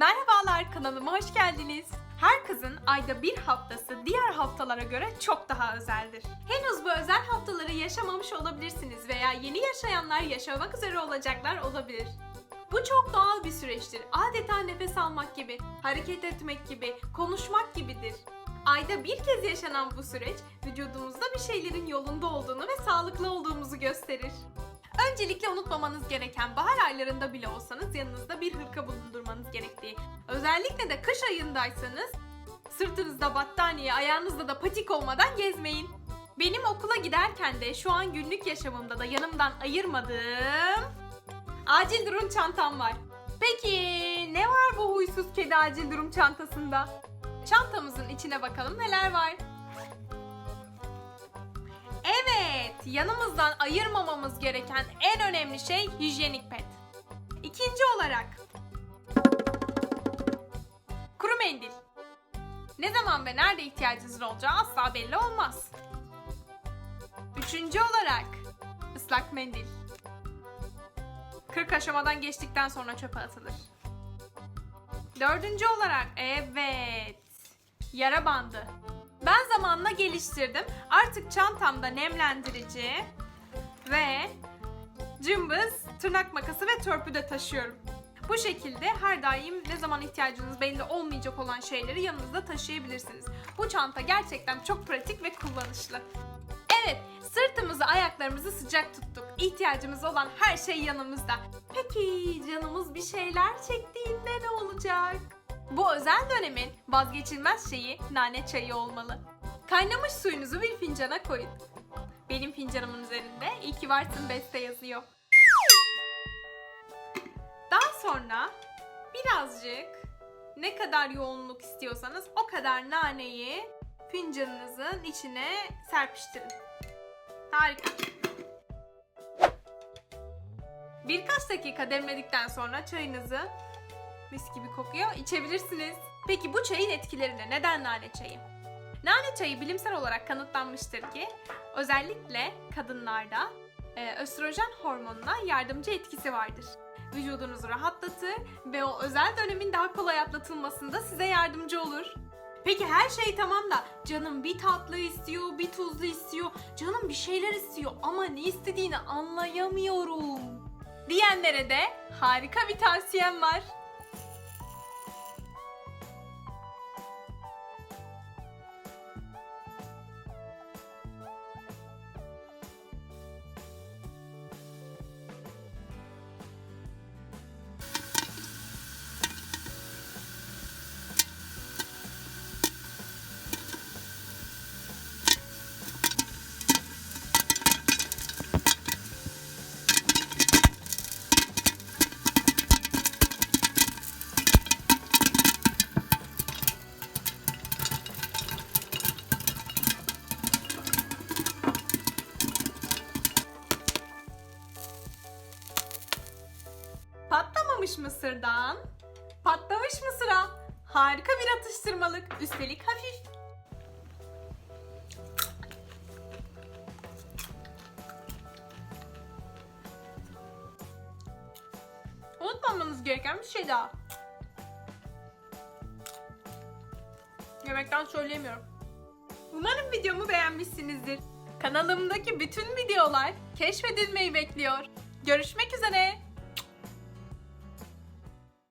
Merhabalar kanalıma hoş geldiniz. Her kızın ayda bir haftası diğer haftalara göre çok daha özeldir. Henüz bu özel haftaları yaşamamış olabilirsiniz veya yeni yaşayanlar yaşamak üzere olacaklar olabilir. Bu çok doğal bir süreçtir. Adeta nefes almak gibi, hareket etmek gibi, konuşmak gibidir. Ayda bir kez yaşanan bu süreç vücudumuzda bir şeylerin yolunda olduğunu ve sağlıklı olduğumuzu gösterir. Öncelikle unutmamanız gereken bahar aylarında bile olsanız yanınızda bir hırka bulundurmanız gerektiği. Özellikle de kış ayındaysanız sırtınızda battaniye, ayağınızda da patik olmadan gezmeyin. Benim okula giderken de şu an günlük yaşamımda da yanımdan ayırmadığım acil durum çantam var. Peki ne var bu huysuz kedi acil durum çantasında? Çantamızın içine bakalım neler var. Yanımızdan ayırmamamız gereken en önemli şey hijyenik pet. İkinci olarak kuru mendil. Ne zaman ve nerede ihtiyacınız olacağı asla belli olmaz. Üçüncü olarak ıslak mendil. 40 aşamadan geçtikten sonra çöpe atılır. Dördüncü olarak evet yara bandı. Ben zamanla geliştirdim. Artık çantamda nemlendirici ve cımbız, tırnak makası ve törpü de taşıyorum. Bu şekilde her daim ne zaman ihtiyacınız belli olmayacak olan şeyleri yanınızda taşıyabilirsiniz. Bu çanta gerçekten çok pratik ve kullanışlı. Evet, sırtımızı, ayaklarımızı sıcak tuttuk. İhtiyacımız olan her şey yanımızda. Peki canımız bir şeyler çektiğinde? Bu özel dönemin vazgeçilmez şeyi nane çayı olmalı. Kaynamış suyunuzu bir fincana koyun. Benim fincanımın üzerinde iyi ki varsın beste yazıyor. Daha sonra birazcık ne kadar yoğunluk istiyorsanız o kadar naneyi fincanınızın içine serpiştirin. Harika. Birkaç dakika demledikten sonra çayınızı mis gibi kokuyor içebilirsiniz. Peki bu çayın etkileri ne? Neden nane çayı? Nane çayı bilimsel olarak kanıtlanmıştır ki özellikle kadınlarda e, östrojen hormonuna yardımcı etkisi vardır. Vücudunuzu rahatlatır ve o özel dönemin daha kolay atlatılmasında size yardımcı olur. Peki her şey tamam da canım bir tatlı istiyor, bir tuzlu istiyor, canım bir şeyler istiyor ama ne istediğini anlayamıyorum diyenlere de harika bir tavsiyem var. Patlamamış mısırdan patlamış mısıra. Harika bir atıştırmalık. Üstelik hafif. Unutmamanız gereken bir şey daha. Yemekten söyleyemiyorum. Umarım videomu beğenmişsinizdir. Kanalımdaki bütün videolar keşfedilmeyi bekliyor. Görüşmek üzere.